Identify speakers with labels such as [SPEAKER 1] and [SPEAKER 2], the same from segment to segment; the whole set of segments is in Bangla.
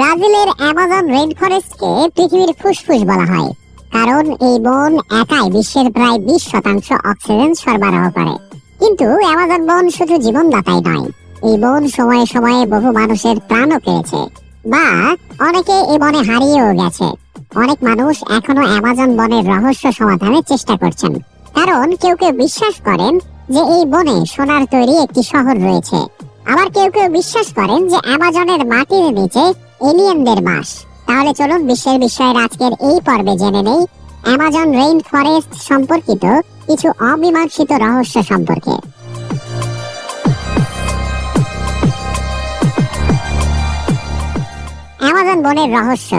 [SPEAKER 1] ব্রাজিলের অ্যামাজন রেইন ফরেস্টকে পৃথিবীর ফুসফুস বলা হয়। কারণ এই বন একাই বিশ্বের প্রায় বিশ শতাংশ অক্সিজেন সরবরাহ করে। কিন্তু অ্যামাজন বন শুধু জীবনদাতাই নয়, এই বন সময়ে সময়ে বহু মানুষের প্রাণও কেড়েছে বা অনেকে এই বনে হারিয়েও গেছে। অনেক মানুষ এখনও অ্যামাজন বনের রহস্য সমাধানের চেষ্টা করছেন। কারণ কেউ কেউ বিশ্বাস করেন যে এই বনে সোনার তৈরি একটি শহর রয়েছে। আবার কেউ কেউ বিশ্বাস করেন যে অ্যামাজনের মাটির নিচে এলিয়েনদের বাস। তাহলে চলুন বিশ্বের বিষয়ের আজকের এই পর্বে জেনে নেই অ্যামাজন রেইন ফরেস্ট সম্পর্কিত কিছু অমীমাংসিত রহস্য সম্পর্কে। অ্যামাজন বনের রহস্য।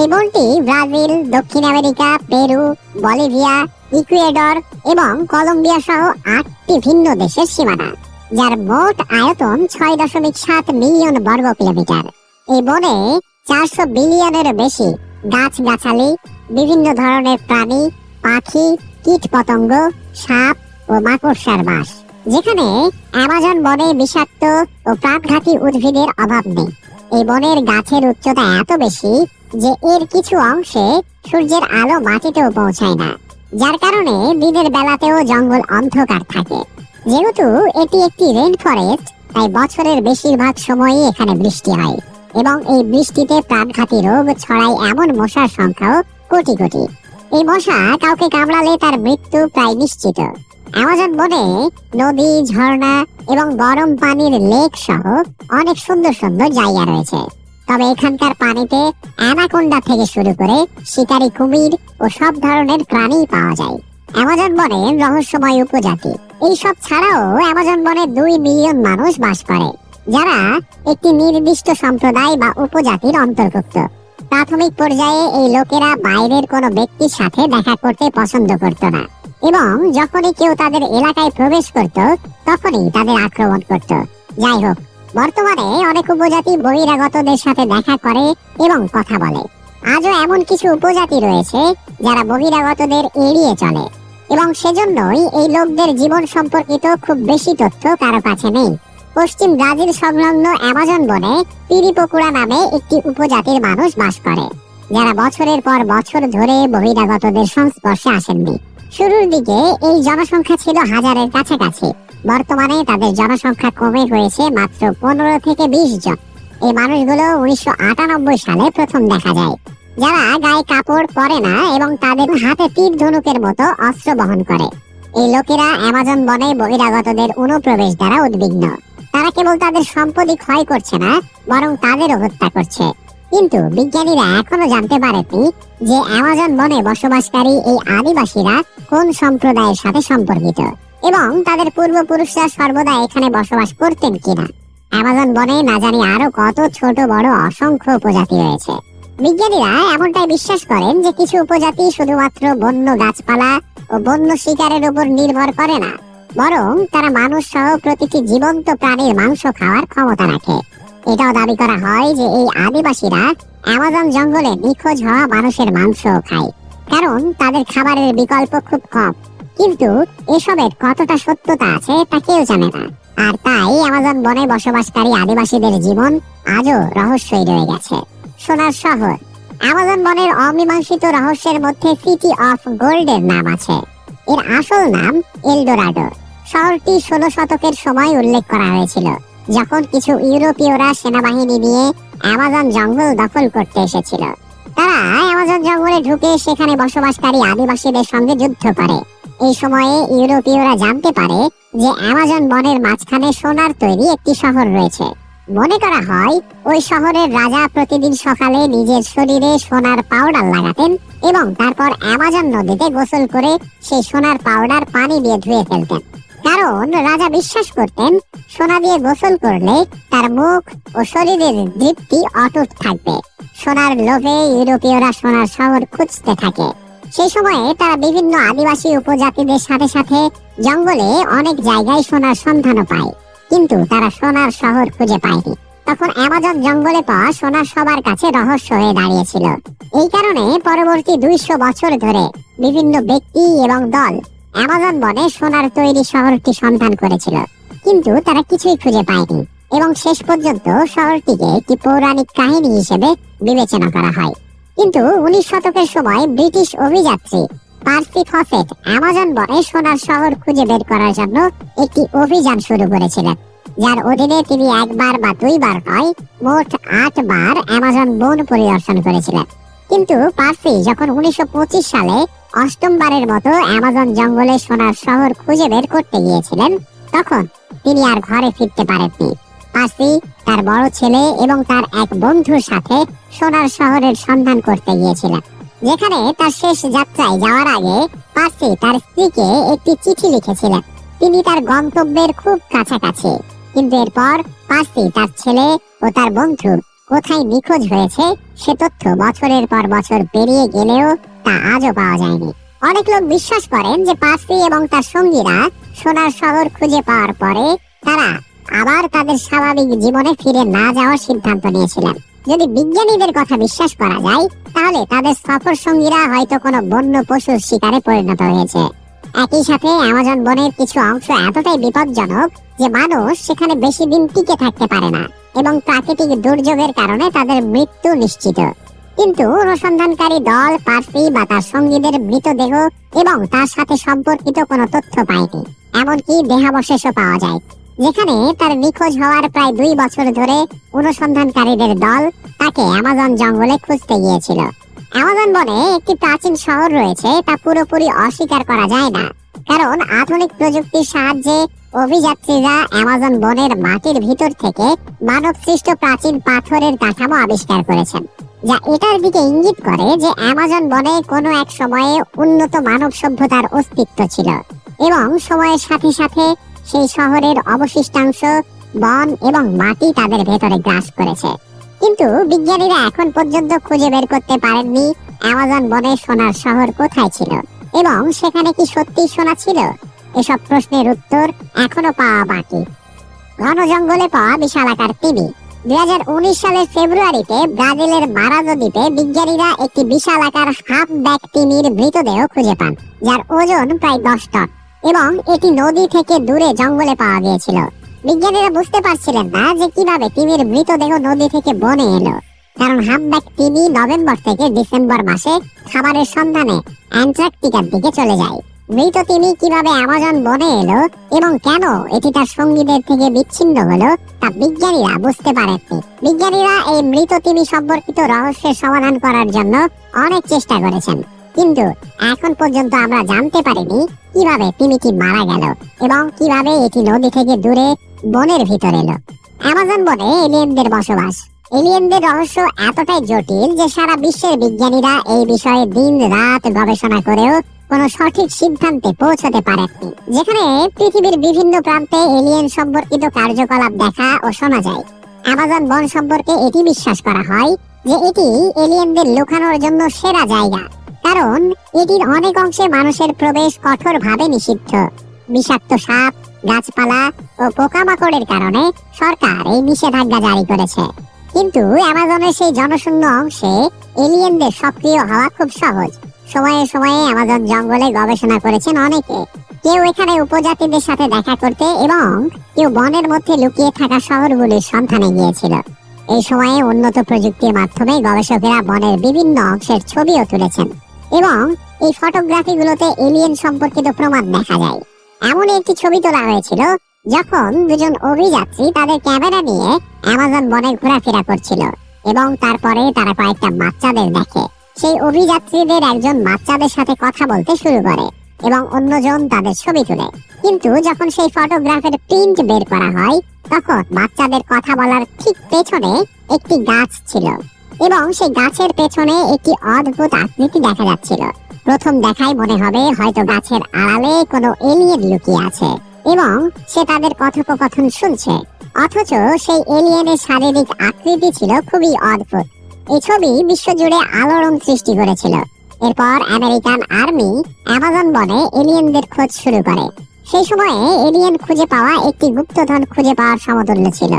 [SPEAKER 1] এই বনটি ব্রাজিল, দক্ষিণ আমেরিকা, পেরু, বলিভিয়া, ইকুয়েডর এবং কলম্বিয়া সহ আটটি ভিন্ন দেশের সীমানা, যার মোট আয়তন ছয় দশমিক সাত মিলিয়ন বর্গ কিলোমিটার এই বনে চারশো বিলিয়নের বেশি গাছ গাছালি বিভিন্ন ধরনের প্রাণী, পাখি কীট পতঙ্গ সাপ ও মাকড়সার বাস। যেখানে অ্যামাজন বনে বিষাক্ত ও প্রাণঘাতী উদ্ভিদের অভাব নেই। এই বনের গাছের উচ্চতা এত বেশি যে এর কিছু অংশে সূর্যের আলো মাটিতেও পৌঁছায় না। যার কারণে দিনের বেলাতেও জঙ্গল অন্ধকার থাকে। যেহেতু এটি একটি রেন ফরেস্ট তাই বছরের বেশিরভাগ সময়ই এখানে বৃষ্টি হয়। এবং এই বৃষ্টিতে প্রাণঘাতী রোগ ছড়ায় এমন মশার সংখ্যাও কোটি কোটি। এই মশা কাউকে কামড়ালে তার মৃত্যু প্রায় নিশ্চিত। অ্যামাজন বনে নদী, ঝর্ণা এবং গরম পানির লেক সহ অনেক সুন্দর সুন্দর জায়গা রয়েছে। তবে এখানকার পানিতে অ্যানাকোন্ডা থেকে শুরু করে শিকারী কুমির ও সব ধরনের প্রাণী পাওয়া যায়। অ্যামাজন বনের রহস্যময় উপজাতি। এইসব ছাড়াও অ্যামাজন বনে দুই মিলিয়ন মানুষ বাস করে। যারা একটি নির্দিষ্ট সম্প্রদায় বা উপজাতির অন্তর্ভুক্ত। প্রাথমিক পর্যায়ে এই লোকেরা বাইরের কোনো ব্যক্তির সাথে দেখা করতে পছন্দ করত না। এবং যখনই কেউ তাদের এলাকায় প্রবেশ করত, তখনই তাদের আক্রমণ করত। যাই হোক, বর্তমানে অনেক উপজাতি বহিরাগতদের সাথে দেখা করে এবং কথা বলে। আজও এমন কিছু উপজাতি রয়েছে যারা বহিরাগতদের এড়িয়ে চলে। এবং সেজন্যই এই লোকদের জীবন সম্পর্কিত খুব বেশি তথ্য কারও কাছে নেই। পশ্চিম ব্রাজিল সংলগ্ন অ্যামাজন বনে পিরিপকুড়া নামে একটি উপজাতির মানুষ বাস করে, যারা বছরের পর বছর ধরে বহিরাগতদের সংস্পর্শে আসেননি। শুরুর দিকে এই জনসংখ্যা ছিল হাজারের কাছাকাছি, বর্তমানে তাদের জনসংখ্যা কমে হয়েছে মাত্র পনেরো থেকে বিশ জন। এই মানুষগুলো উনিশশো আটানব্বই সালে প্রথম দেখা যায়, যারা গায়ে কাপড় পরে না এবং তাদের হাতে তীর ধনুকের মতো অস্ত্র বহন করে। এই লোকেরা অ্যামাজন বনে বহিরাগতদের অনুপ্রবেশ দ্বারা উদ্বিগ্ন। তারা কেবল তাদের সম্পত্তি ক্ষয় করছে না, বরং তাদেরও হত্যা করছে। কিন্তু বিজ্ঞানীরা এখনও জানতে পারেনি যে অ্যামাজন বনে বসবাসকারী এই আদিবাসীরা কোন সম্প্রদায়ের সাথে সম্পর্কিত, এবং তাদের পূর্বপুরুষরা সর্বদা এখানে বসবাস করতেন কিনা। অ্যামাজন বনে না জানি আরও কত ছোট, বড়, অসংখ্য উপজাতি রয়েছে। বিজ্ঞানীরা এমনটাই বিশ্বাস করেন যে কিছু উপজাতি শুধুমাত্র বন্য গাছপালা ও বন্য শিকারের উপর নির্ভর করে না। বরং তারা মানুষ সহ প্রতিটি জীবন্ত প্রাণীর মাংস খাওয়ার ক্ষমতা রাখে। এটাও দাবি করা হয় যে এই আদিবাসীরা অ্যামাজন জঙ্গলে নিখোঁজ হওয়া মানুষের মাংস খায়। কারণ তাদের খাবারের বিকল্প খুব কম। কিন্তু এসবের কতটা সত্যতা আছে তা কেউ জানে না। আর তাই অ্যামাজন বনে বসবাসকারী আদিবাসীদের জীবন আজও রহস্যই রয়ে গেছে। সোনার শহর। অ্যামাজন বনের অমীমাংসিত রহস্যের মধ্যে সিটি অফ গোল্ডের নাম আছে। এর আসল নাম এলডোরাডো শহরটি ষোলো শতকের সময় উল্লেখ করা হয়েছিল, যখন কিছু ইউরোপীয়রা সেনাবাহিনী নিয়ে অ্যামাজন জঙ্গল দখল করতে এসেছিল। তারা অ্যামাজন জঙ্গলে ঢুকে সেখানে বসবাসকারী আদিবাসীদের সঙ্গে যুদ্ধ করে। এই সময়ে ইউরোপীয়রা জানতে পারে যে অ্যামাজন বনের মাঝখানে সোনার তৈরি একটি শহর রয়েছে। মনে করা হয়, ওই শহরের রাজা প্রতিদিন সকালে নিজের শরীরে সোনার পাউডার লাগাতেন এবং তারপর অ্যামাজন নদীতে গোসল করে সেই সোনার পাউডার পানি দিয়ে ধুয়ে ফেলতেন। কারণ রাজা বিশ্বাস করতেন। সোনা দিয়ে গোসল করলে তার মুখ ও শরীরের দৃপ্তি অটুট থাকবে। সোনার লোভে ইউরোপীয়রা সোনার শহর খুঁজতে থাকে। সেই সময়ে তারা বিভিন্ন আদিবাসী উপজাতিদের সাথে সাথে জঙ্গলে অনেক জায়গায় সোনার সন্ধানও পায়। কিন্তু তারা সোনার শহর খুঁজে পায়নি। তখন অ্যামাজন জঙ্গলে পাওয়া সোনা সবার কাছে রহস্য হয়ে দাঁড়িয়েছিল। এই কারণে পরবর্তী দুইশো বছর ধরে বিভিন্ন ব্যক্তি এবং দল অ্যামাজন বনে সোনার তৈরি শহরটি সন্ধান করেছিল, কিন্তু তারা কিছুই খুঁজে পায়নি এবং শেষ পর্যন্ত শহরটিকে একটি পৌরাণিক কাহিনী হিসেবে বিবেচনা করা হয়। কিন্তু উনিশ শতকের সময় ব্রিটিশ অভিযাত্রী পার্সি ফসেট অ্যামাজন বনে সোনার শহর খুঁজে বের করার জন্য একটি অভিযান শুরু করেছিলেন, যার অধীনে তিনি একবার বা দুইবার নয়, মোট আট বার অ্যামাজন বন পরিদর্শন করেছিলেন। কিন্তু পার্সি যখন উনিশশো পঁচিশ সালে অষ্টমবারের মতো অ্যামাজন জঙ্গলে সোনার শহর খুঁজে বের করতে গিয়েছিলেন, তখন তিনি আর ঘরে ফিরতে পারেননি। পার্সি তার বড় ছেলে এবং তার এক বন্ধুর সাথে সোনার শহরের সন্ধান করতে গিয়েছিলেন। যেখানে তার শেষ যাত্রায় যাওয়ার আগে পার্সি তার স্ত্রীকে একটি চিঠি লিখেছিলেন। তিনি তার গন্তব্যের খুব কাছাকাছি, কিন্তু এরপর পার্সি তার ছেলে ও তার বন্ধু কোথায় নিখোঁজ হয়েছে সে তথ্য বছরের পর বছর পেরিয়ে গেলেও তা আজও পাওয়া যায়নি। অনেক লোক বিশ্বাস করেন যে পার্সি এবং তার সঙ্গীরা সোনার শহর খুঁজে পাওয়ার পরে তারা আবার তাদের স্বাভাবিক জীবনে ফিরে না যাওয়ার সিদ্ধান্ত নিয়েছিলেন। যদি বিজ্ঞানীদের কথা বিশ্বাস করা যায়, তাহলে তাদের সফর সঙ্গীরা হয়তো কোনো বন্য পশুর শিকারে পরিণত হয়েছে। একই সাথে অ্যামাজন বনের কিছু অংশ এতটাই বিপজ্জনক যে মানুষ সেখানে বেশি দিন টিকে থাকতে পারে না। এবং প্রাকৃতিক দুর্যোগের কারণে তাদের মৃত্যু নিশ্চিত। কিন্তু অনুসন্ধানকারী দল, পার্সি বা তার সঙ্গীদের মৃতদেহ এবং তার সাথে সম্পর্কিত কোনো তথ্য পায়নি, এমনকি দেহাবশেষও পাওয়া যায়। যেখানে তার নিখোঁজ হওয়ার প্রায় দুই বছর ধরে অনুসন্ধানকারীদের দল তাকে অ্যামাজন জঙ্গলে খুঁজতে গিয়েছিল। অ্যামাজন বনে একটি প্রাচীন শহর রয়েছে, তা পুরোপুরি অস্বীকার করা যায় না, কারণ আধুনিক প্রযুক্তির সাহায্যে অভিযাত্রীরা অ্যামাজন বনের মাটির ভিতর থেকে মানব সৃষ্ট প্রাচীন পাথরের কাঠামো আবিষ্কার করেছেন, যা এটার দিকে ইঙ্গিত করে যে অ্যামাজন বনে কোনো এক সময়ে উন্নত মানব সভ্যতার অস্তিত্ব ছিল এবং সময়ের সাথে সাথে সেই শহরের অবশিষ্টাংশ বন এবং মাটি তাদের ভেতরে গ্রাস করেছে। কিন্তু বিজ্ঞানীরা এখন পর্যন্ত খুঁজে বের করতে পারেননি অ্যামাজন বনে সোনার শহর কোথায় ছিল এবং সেখানে কি সত্যি সোনা ছিল? এসব প্রশ্নের উত্তর এখনও পাওয়া বাকি। ঘন জঙ্গলে পাওয়া বিশালাকার তিমি দুই সালের ফেব্রুয়ারিতে ব্রাজিলের মারাজো দ্বীপে বিজ্ঞানীরা একটি বিশাল আকার হাফ ব্যাক তিমির মৃতদেহ খুঁজে পান, যার ওজন প্রায় দশ টন এবং এটি নদী থেকে দূরে জঙ্গলে পাওয়া গিয়েছিল। বিজ্ঞানীরা বুঝতে পারছিলেন না যে কীভাবে তিমির মৃতদেহ নদী থেকে বনে এলো। কারণ হামব্যাক তিমি নভেম্বর থেকে ডিসেম্বর মাসে খাবারের সন্ধানে অ্যান্টার্কটিকার দিকে চলে যায়। মৃত তিমি কীভাবে অ্যামাজন বনে এলো এবং কেন এটি তার সঙ্গীদের থেকে বিচ্ছিন্ন হলো তা বিজ্ঞানীরা বুঝতে পারেননি। বিজ্ঞানীরা এই মৃত তিমি সম্পর্কিত রহস্যের সমাধান করার জন্য অনেক চেষ্টা করেছেন। কিন্তু এখন পর্যন্ত আমরা জানতে পারিনি কীভাবে তিমিটি মারা গেল এবং কীভাবে এটি নদী থেকে দূরে বনের ভিতর এলো। অ্যামাজন বনে এলিয়েনদের বসবাস। এলিয়েনদের রহস্য এতটাই জটিল যে সারা বিশ্বের বিজ্ঞানীরা এই বিষয়ে দিন রাত গবেষণা করেও কোনো সঠিক সিদ্ধান্তে পৌঁছতে পারেননি, যেখানে পৃথিবীর বিভিন্ন প্রান্তে এলিয়েন সম্পর্কিত কার্যকলাপ দেখা ও শোনা যায়। অ্যামাজন বন সম্পর্কে এটি বিশ্বাস করা হয় যে এটি এলিয়েনদের লুকানোর জন্য সেরা জায়গা, কারণ এটির অনেক অংশে মানুষের প্রবেশ কঠোরভাবে নিষিদ্ধ। বিষাক্ত সাপ, গাছপালা ও পোকামাকড়ের কারণে সরকার এই নিষেধাজ্ঞা জারি করেছে। কিন্তু অ্যামাজনের সেই জনশূন্য অংশে এলিয়েনদের সক্রিয় হওয়া খুব সহজ। সময়ে সময়ে অ্যামাজন জঙ্গলে গবেষণা করেছেন অনেকে। কেউ এখানে উপজাতিদের সাথে দেখা করতে এবং কেউ বনের মধ্যে লুকিয়ে থাকা শহরগুলির সন্ধানে গিয়েছিল। এই সময়ে উন্নত প্রযুক্তির মাধ্যমে গবেষকেরা বনের বিভিন্ন অংশের ছবিও তুলেছেন এবং এই ফটোগ্রাফিগুলোতে এলিয়েন সম্পর্কিত প্রমাণ দেখা যায়। এমন একটি ছবি তোলা হয়েছিল যখন দুজন অভিযাত্রী তাদের ক্যামেরা নিয়ে অ্যামাজন বনে ঘোরাফেরা করছিল এবং তারপরে তারা কয়েকটা বাচ্চাদের দেখে। সেই অভিযাত্রীদের একজন বাচ্চাদের সাথে কথা বলতে শুরু করে এবং অন্যজন তাদের ছবি তুলে। কিন্তু যখন সেই ফটোগ্রাফের প্রিন্ট বের করা হয়, তখন বাচ্চাদের কথা বলার ঠিক পেছনে একটি গাছ ছিল এবং সেই গাছের পেছনে একটি অদ্ভুত আকৃতি দেখা যাচ্ছিল। প্রথম দেখায় মনে হবে হয়তো গাছের আড়ালে কোনো এলিয়েন লুকিয়ে আছে এবং সে তাদের কথোপকথন শুনছে। অথচ সেই এলিয়েনের শারীরিক আকৃতি ছিল খুবই অদ্ভুত। এই ছবি বিশ্বজুড়ে আলোড়ন সৃষ্টি করেছিল। এরপর আমেরিকান আর্মি অ্যামাজন বনে এলিয়েনদের খোঁজ শুরু করে। সেই সময়ে এলিয়েন খুঁজে পাওয়া একটি গুপ্তধন খুঁজে পাওয়ার সমতুল্য ছিল।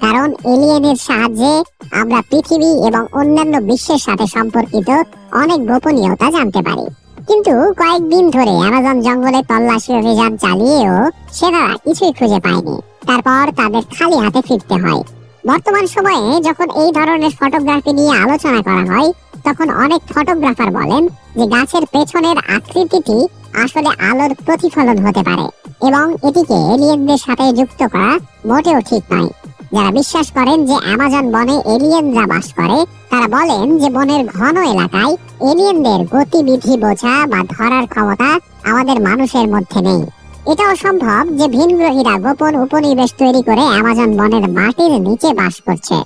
[SPEAKER 1] কারণ এলিয়েনের সাহায্যে আমরা পৃথিবী এবং অন্যান্য বিশ্বের সাথে সম্পর্কিত অনেক গোপনীয়তা জানতে পারি। কিন্তু কয়েকদিন ধরে অ্যামাজন জঙ্গলে তল্লাশি অভিযান চালিয়েও সেনারা কিছুই খুঁজে পায়নি। তারপর তাদের খালি হাতে ফিরতে হয়। বর্তমান সময়ে যখন এই ধরনের ফটোগ্রাফি নিয়ে আলোচনা করা হয়, তখন অনেক ফটোগ্রাফার বলেন যে গাছের পেছনের আকৃতিটি আসলে আলোর প্রতিফলন হতে পারে এবং এটিকে এলিয়েনদের সাথে যুক্ত করা মোটেও ঠিক নয়। যারা বিশ্বাস করেন যে অ্যামাজন বনে এলিয়েনরা বাস করে, তারা বলেন যে বনের ঘন এলাকায় এলিয়েনদের গতিবিধি বোঝা বা ধরার ক্ষমতা আমাদের মানুষের মধ্যে নেই। এটাও সম্ভব যে ভিনগ্রহীরা গোপন উপনিবেশ তৈরি করে অ্যামাজন বনের মাটির নিচে বাস করছে,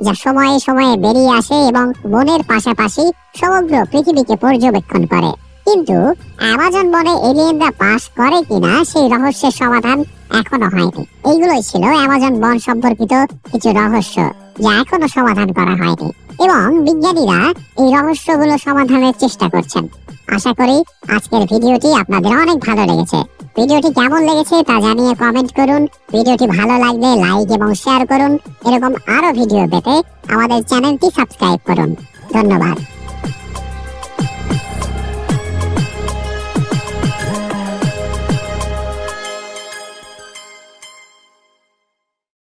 [SPEAKER 1] যা সময়ে সময়ে বেরিয়ে আসে এবং বনের পাশাপাশি সমগ্র পৃথিবীকে পর্যবেক্ষণ করে। কিন্তু অ্যামাজন বনে এলিয়েনরা বাস করে কিনা সেই রহস্যের সমাধান এখনও হয়নি। এইগুলোই ছিল অ্যামাজন বন সম্পর্কিত কিছু রহস্য, যা এখনও সমাধান করা হয়নি। এবং বিজ্ঞানীরা এই রহস্যগুলো সমাধানের চেষ্টা করছেন। আশা করি আজকের ভিডিওটি আপনাদের অনেক ভালো লেগেছে। ভিডিওটি কেমন লেগেছে তা জানিয়ে কমেন্ট করুন। ভিডিওটি ভালো লাগলে লাইক এবং শেয়ার করুন। এরকম আরও ভিডিও পেতে আমাদের চ্যানেলটি সাবস্ক্রাইব করুন। ধন্যবাদ।